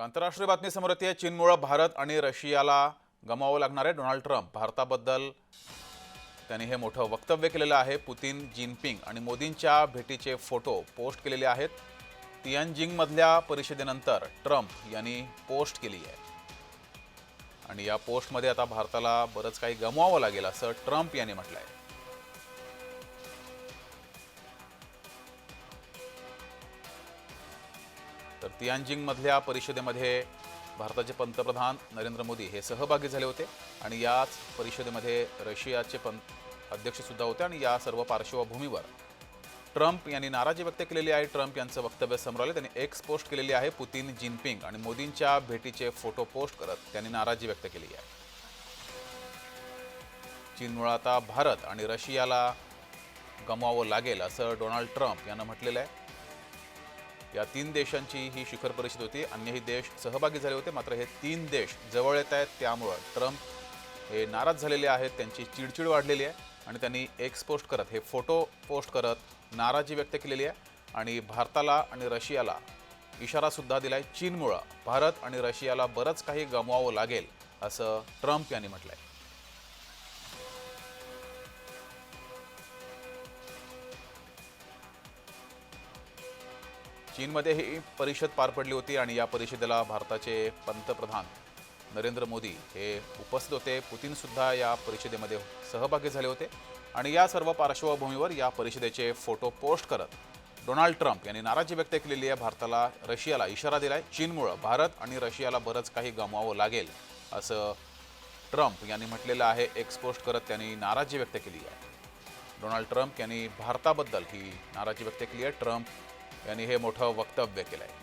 आंतरराष्ट्रीय बातमीसमोर येते चीनमुळं भारत आणि रशियाला गमावं लागणार आहे डोनाल्ड ट्रम्प. भारताबद्दल त्यांनी हे मोठं वक्तव्य केलेलं आहे. पुतीन जिनपिंग आणि मोदींच्या भेटीचे फोटो पोस्ट केलेले आहेत. तियनजिंगमधल्या परिषदेनंतर ट्रम्प यांनी पोस्ट केली आहे. आणि या पोस्टमध्ये आता भारताला बरंच काही गमवावं लागेल असं ट्रम्प यांनी म्हटलं आहे तर तियानजिंगमधल्या परिषदेमध्ये भारताचे पंतप्रधान नरेंद्र मोदी हे सहभागी झाले होते आणि याच परिषदेमध्ये रशियाचे पंत अध्यक्षसुद्धा होते आणि या सर्व पार्श्वभूमीवर ट्रम्प यांनी नाराजी व्यक्त केलेली आहे. ट्रम्प यांचं वक्तव्य समोर त्यांनी एक्स पोस्ट केलेली आहे पुतीन जिनपिंग आणि मोदींच्या भेटीचे फोटो पोस्ट करत त्यांनी नाराजी व्यक्त केली आहे. चीनमुळे आता भारत आणि रशियाला गमवावं लागेल असं डोनाल्ड ट्रम्प यांना म्हटलेलं आहे. या तीन देशांची ही शिखर परिषद होती. अन्यही देश सहभागी झाले होते मात्र हे तीन देश जवळ येत आहेत. त्यामुळं ट्रम्प हे नाराज झालेले आहेत त्यांची चिडचिड वाढलेली आहे आणि त्यांनी एक्स पोस्ट करत हे फोटो पोस्ट करत नाराजी व्यक्त केलेली आहे. आणि भारताला आणि रशियाला इशारासुद्धा दिला आहे चीनमुळं. भारत आणि रशियाला बरंच काही गमवावं लागेल असं ट्रम्प यांनी म्हटलं आहे चीनमध्ये ही परिषद पार पडली होती आणि या परिषदेला भारताचे पंतप्रधान नरेंद्र मोदी हे उपस्थित होते. पुतीनसुद्धा या परिषदेमध्ये सहभागी झाले होते. आणि या सर्व पार्श्वभूमीवर या परिषदेचे फोटो पोस्ट करत डोनाल्ड ट्रम्प यांनी नाराजी व्यक्त केलेली आहे. भारताला रशियाला इशारा दिलाय. चीनमुळं भारत आणि रशियाला बरंच काही गमवावं लागेल असं ट्रम्प यांनी म्हटलेलं आहे. एक्सपोस्ट करत त्यांनी नाराजी व्यक्त केली आहे. डोनाल्ड ट्रम्प यांनी भारताबद्दल ही नाराजी व्यक्त केली आहे. ट्रम्प यांनी हे मोठं वक्तव्य केलं आहे